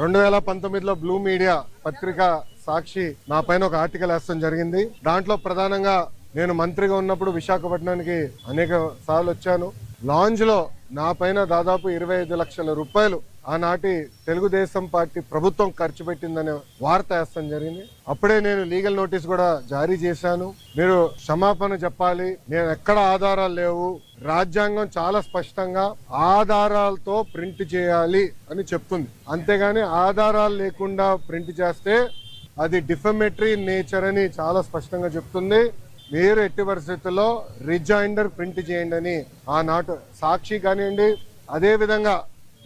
రెండు వేల పంతొమ్మిదిలో బ్లూ మీడియా పత్రిక సాక్షి నా పైన ఒక ఆర్టికల్ వేస్తాం జరిగింది. దాంట్లో ప్రధానంగా నేను మంత్రిగా ఉన్నప్పుడు విశాఖపట్నానికి అనేక సార్లు వచ్చాను. లాంజ్లో నా పైన దాదాపు ఇరవై ఐదు లక్షల రూపాయలు ఆనాటి తెలుగుదేశం పార్టీ ప్రభుత్వం ఖర్చు పెట్టిందనే వార్త వేస్తాం జరిగింది. అప్పుడే నేను లీగల్ నోటీస్ కూడా జారీ చేశాను. మీరు క్షమాపణ చెప్పాలి. నేను ఎక్కడ ఆధారాలు లేవు. రాజ్యాంగం చాలా స్పష్టంగా ఆధారాలతో ప్రింట్ చేయాలి అని చెప్తుంది. అంతేగాని ఆధారాలు లేకుండా ప్రింట్ చేస్తే అది డిఫమేటరీ నేచర్ అని చాలా స్పష్టంగా చెప్తుంది. మీరు ఎట్టి పరిస్థితుల్లో రిజైండర్ ప్రింట్ చేయండి అని ఆనాటు సాక్షి కానివ్వండి. అదే విధంగా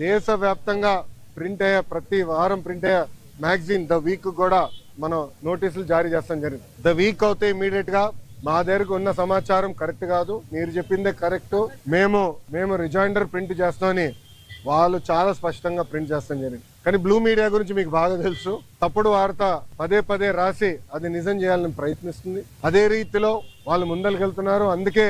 దేశవ్యాప్తంగా ప్రింట్ అయ్యే ప్రతి వారం ప్రింట్ అయ్యే మ్యాగజైన్ ద వీక్ కూడా మనం నోటీసులు జారీ చేస్తాం జరిగింది. ద వీక్ అవుతే ఇమీడియట్గా మా దగ్గరకు ఉన్న సమాచారం కరెక్ట్ కాదు. మీరు చెప్పిందే కరెక్ట్. మేము మేము రిజైండర్ ప్రింట్ చేస్తామని వాళ్ళు చాలా స్పష్టంగా ప్రింట్ చేస్తాం జరిగింది. కానీ బ్లూ మీడియా గురించి మీకు బాగా తెలుసు. తప్పుడు వార్త పదే పదే రాసి అది నిజం చేయాలని ప్రయత్నిస్తుంది. అదే రీతిలో వాళ్ళు ముందరికెళ్తున్నారు అందుకే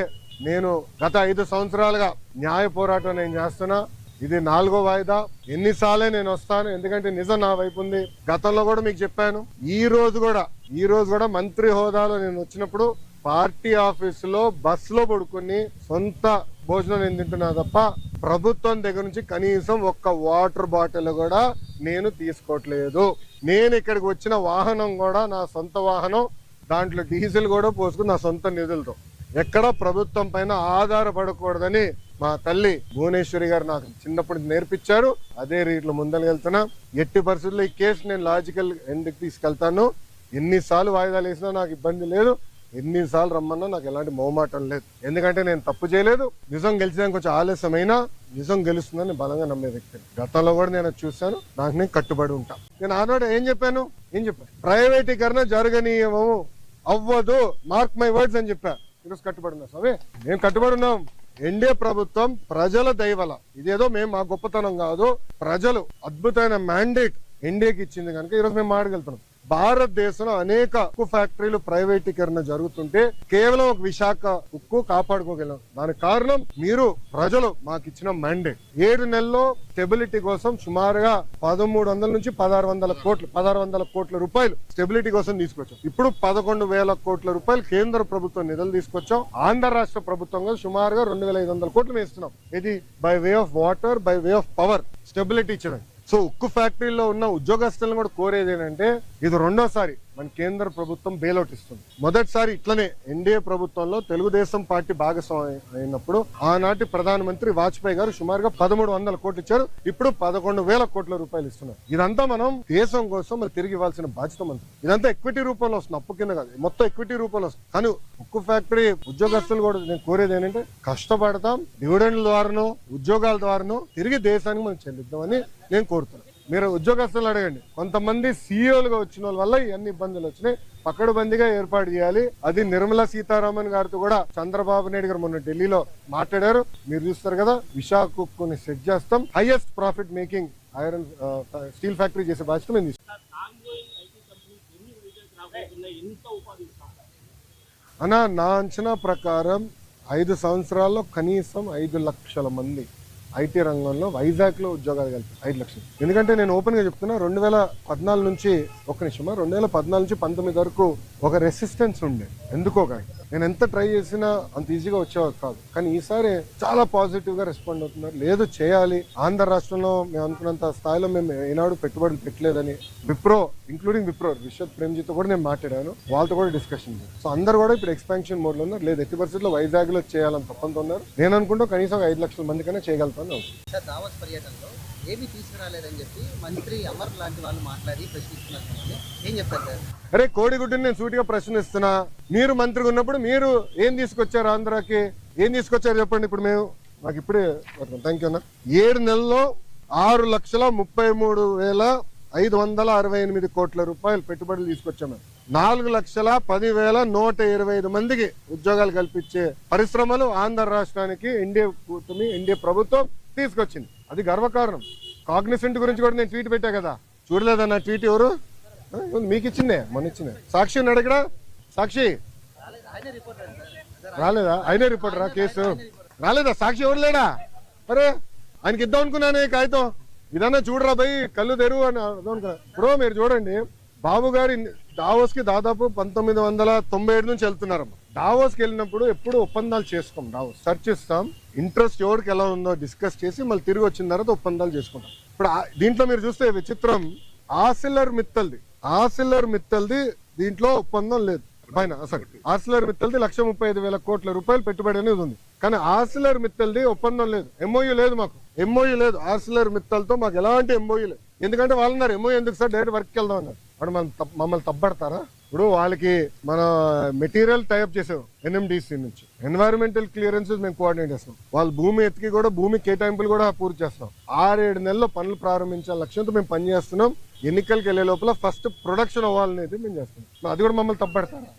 నేను గత ఐదు సంవత్సరాలుగా న్యాయ పోరాటం నేను చేస్తున్నా. ఇది నాలుగో వాయిదా. ఎన్నిసార్లే నేను వస్తాను. ఎందుకంటే నిజం నా వైపు ఉంది. గతంలో కూడా మీకు చెప్పాను. ఈ రోజు కూడా ఈ రోజు కూడా మంత్రి హోదాలో నేను వచ్చినప్పుడు పార్టీ ఆఫీసులో బస్సులో పడుకుని సొంత భోజనం నేను తింటున్నా తప్ప ప్రభుత్వం దగ్గర నుంచి కనీసం ఒక్క వాటర్ బాటిల్ కూడా నేను తీసుకోవట్లేదు. నేను ఇక్కడికి వచ్చిన వాహనం కూడా నా సొంత వాహనం దాంట్లో డీజిల్ కూడా పోసుకుని నా సొంత నిధులతో. ఎక్కడ ప్రభుత్వం పైన ఆధారపడకూడదని మా తల్లి భువనేశ్వరి గారు నాకు చిన్నప్పుడు నేర్పించారు. అదే రీతిలో ముందరకెళ్తున్నా ఎట్టి పరిస్థితుల్లో ఈ కేసు నేను లాజికల్ ఎండ్కి తీసుకెళ్తాను. ఎన్నిసార్లు వాయిదాలు వేసినా నాకు ఇబ్బంది లేదు. ఎన్నిసార్లు రమ్మన్నా నాకు ఎలాంటి మొహమాటం లేదు. ఎందుకంటే నేను తప్పు చేయలేదు. నిజం గెలిచడానికి కొంచెం ఆలస్యమైనా నిజం గెలుస్తుందని బలంగా నమ్మే వ్యక్తి గతంలో కూడా నేను చూశాను. నాకు నేను కట్టుబడి ఉంటా. నేను ఆనాడు ఏం చెప్పాను? ఏం చెప్పాను ప్రైవేటీకరణ జరగనీయము. అవ్వదు. మార్క్ మై వర్డ్స్ అని చెప్పాను ఈరోజు కట్టుబడి ఉన్నాం. స్వామి మేము కట్టుబడి ఉన్నాం. ఎన్డీఏ ప్రభుత్వం ప్రజల దైవల ఇదేదో మేము మా గొప్పతనం కాదు. ప్రజలు అద్భుతమైన మ్యాండేట్ ఎన్డీఏకి ఇచ్చింది కనుక ఈరోజు మేము మాడగలుగుతున్నాం భారతదేశంలో అనేక ఉక్కు ఫ్యాక్టరీలు ప్రైవేటీకరణ జరుగుతుంటే కేవలం ఒక విశాఖ ఉక్కు కాపాడుకోగలం. దానికి కారణం మీరు ప్రజలు మాకు ఇచ్చిన మ్యాండేట్ ఏడు నెలల్లో స్టెబిలిటీ కోసం సుమారుగా పదమూడు వందల నుంచి పదహారు వందల కోట్లు పదహారు వందల కోట్ల రూపాయలు స్టెబిలిటీ కోసం తీసుకొచ్చాం. ఇప్పుడు పదకొండు వేల కోట్ల రూపాయలు కేంద్ర ప్రభుత్వం నిధులు తీసుకొచ్చాం. ఆంధ్ర రాష్ట్ర ప్రభుత్వంగా సుమారుగా రెండు వేల ఐదు వందల కోట్లు వేస్తున్నాం ఇది by way of water by way of power stability ఇచ్చడం so ఉక్కు ఫ్యాక్టరీలో ఉన్న ఉద్యోగస్తులను కూడా కోరేది ఏంటంటే ఇది రెండోసారి మన కేంద్ర ప్రభుత్వం బెయిలౌట్ ఇస్తుంది. మొదటిసారి ఇట్లనే ఎన్డీఏ ప్రభుత్వంలో తెలుగుదేశం పార్టీ భాగస్వామి అయినప్పుడు ఆనాటి ప్రధానమంత్రి వాజ్పేయి గారు సుమారుగా పదమూడు వందల కోట్లు ఇచ్చారు. ఇప్పుడు పదకొండు వేల కోట్ల రూపాయలు ఇస్తున్నారు. ఇదంతా మనం దేశం కోసం మరి తిరిగి ఇవ్వాల్సిన బాధ్యత మనం ఇదంతా ఎక్విటీ రూపంలో వస్తుంది. అప్పు కింద కాదు. మొత్తం ఎక్విటీ రూపంలో వస్తుంది. కానీ ఉక్కు ఫ్యాక్టరీ ఉద్యోగస్తులు కూడా నేను కోరేది ఏంటంటే కష్టపడతాం. డివిడెండ్ల ద్వారానో ఉద్యోగాల ద్వారానో తిరిగి దేశానికి మనం చెల్లిద్దామని నేను కోరుతున్నాను. మీరు ఉద్యోగస్తులు అడగండి. కొంతమంది సీఈఓలుగా వచ్చిన వాళ్ళ వల్ల ఇవన్నీ ఇబ్బందులు వచ్చినాయి. పకడ్బందీగా ఏర్పాటు చేయాలి. అది నిర్మలా సీతారామన్ గారితో కూడా చంద్రబాబు నాయుడు గారు మొన్న ఢిల్లీలో మాట్లాడారు. మీరు చూస్తారు కదా విశాఖ ఉక్కుని సెట్ చేస్తాం. Highest profit making iron steel factory చేసే బాధ్యత మేము తీసుకుంటాం. అన్న నా అంచనా ప్రకారం ఐదు సంవత్సరాల్లో కనీసం ఐదు లక్షల మంది ఐటీ రంగంలో వైజాగ్లో ఉద్యోగాలు కలిపి ఐదు లక్షలు. ఎందుకంటే నేను ఓపెన్గా చెప్తున్నా రెండు వేల పద్నాలుగు నుంచి ఒక నిమిషమా రెండు వేల పద్నాలుగు నుంచి పంతొమ్మిది వరకు ఒక రెసిస్టెన్స్ ఉండే. ఎందుకో కానీ నేను ఎంత ట్రై చేసినా అంత ఈజీగా వచ్చేవారు కాదు. కానీ ఈసారి చాలా పాజిటివ్గా రెస్పాండ్ అవుతున్నారు. లేదు చేయాలి. ఆంధ్ర రాష్ట్రంలో మేము అనుకున్నంత స్థాయిలో మేము ఏనాడు పెట్టుబడులు పెట్టలేదని విప్రో ఇంక్లూడింగ్ విప్రో విశ్వత్ ప్రేమ్జీతో కూడా నేను మాట్లాడాను. వాళ్ళతో కూడా డిస్కషన్ సో అందరు కూడా ఇప్పుడు ఎక్స్పాన్షన్ మోడ్లో ఉన్నారు. లేదు ఎట్టి పరిస్థితుల్లో వైజాగ్లో చేయాలని తప్పంతో ఉన్నారు. నేను అనుకుంటూ కనీసం ఐదు లక్షల మంది కన్నా చేయగలుగుతాను అనుకుంటున్నాను. సార్ దావోస్ పర్యటనలో ఏమీ తీసుకురాలేదని చెప్పి మంత్రి అమర్ లాంటి వాళ్ళు మాట్లాడి ప్రశ్నిస్తున్నారు. కదండి. ఏం చెప్తారు సార్? అరే కోడిగుడ్డుని నేను సూటిగా ప్రశ్నిస్తున్నా. మీరు మంత్రిగా ఉన్నప్పుడు మీరు ఏం తీసుకొచ్చారు ఆంధ్రాకి? ఏం తీసుకొచ్చారు చెప్పండి ఇప్పుడు మేము? మాకు ఇప్పుడే థ్యాంక్ యూ అన్న. ఏడు నెలల్లో ఆరు లక్షల ముప్పై మూడు వేల ఐదు వందల అరవై ఎనిమిది కోట్ల రూపాయలు పెట్టుబడులు తీసుకొచ్చాము. నాలుగు లక్షల పదివేల నూట ఇరవై ఐదు మందికి ఉద్యోగాలు కల్పించే పరిశ్రమలు ఆంధ్ర రాష్ట్రానికి ఎన్డీఏ కూటమి ఎన్డీఏ ప్రభుత్వం తీసుకొచ్చింది. అది గర్వకారణం. కాగ్నిసెంట్ గురించి కూడా నేను ట్వీట్ పెట్టా కదా. చూడలేదన్న ట్వీట్ ఎవరు? మీకు ఇచ్చిందే మన ఇచ్చిందే సాక్షి అడగడా సాక్షి రాలేదా ఆయనే రిపోర్టరా కేసు? రాలేదా? సాక్షి ఎవరు లేడా? అరే ఆయనకి ఇద్దాం అనుకున్నానే కాగితం. ఇదన్నా చూడరా భయ్ కళ్ళు తెరువు అని. ఇప్పుడు మీరు చూడండి. బాబు గారి దావోస్కి దాదాపు పంతొమ్మిది వందల తొంభై ఏడు నుంచి వెళ్తున్నారమ్మా. దావోస్కి వెళ్ళినప్పుడు ఎప్పుడు ఒప్పందాలు చేసుకోం దావోస్ సెర్చ్ ఇస్తాం ఇంట్రెస్ట్ ఎవరికి ఎలా ఉందో డిస్కస్ చేసి మళ్ళీ తిరిగి వచ్చిన తర్వాత ఒప్పందాలు చేసుకుంటాం. ఇప్పుడు దీంట్లో మీరు చూస్తే విచిత్రం. ఆసిల్లర్ మిత్తల్ది. ఆసిల్లర్ మిత్తల్ది దీంట్లో ఒప్పందం లేదు. పైన అసలు ఆసిలర్ మిత్తల్ది లక్ష ముప్పై ఐదు వేల కోట్ల రూపాయలు పెట్టుబడి అనేది ఉంది. కానీ ఆర్సిలర్ మిత్తల్ది ఒప్పందం లేదు. ఎంఓయూ లేదు మాకు. ఎంఓయూ లేదు. ఆర్సిలర్ మిత్తల్తో మాకు ఎలాంటి ఎంఓయూ లేదు. ఎందుకంటే వాళ్ళు ఉన్నారు ఎంఓయూ ఎందుకు సార్? డైరెక్ట్ వర్క్కి వెళ్దాం అన్నారు. వాడు మనం మమ్మల్ని తప్పడతారా ఇప్పుడు వాళ్ళకి మన మెటీరియల్ టైప్ చేసాం ఎన్ఎండిసి నుంచి. ఎన్వైరన్మెంటల్ క్లియరెన్సెస్ మేము కోఆర్డినేట్ చేస్తాం. వాళ్ళ భూమి ఎత్తికి కూడా భూమి కేటాయింపులు కూడా పూర్తి చేస్తాం. ఆరేడు నెలల్లో పనులు ప్రారంభించాల లక్ష్యంతో మేము పని చేస్తున్నాం ఎన్నికలకు వెళ్ళే లోపల ఫస్ట్ ప్రొడక్షన్ అవ్వాలనేది మేము చేస్తున్నాం. అది కూడా మమ్మల్ని తప్పడతారా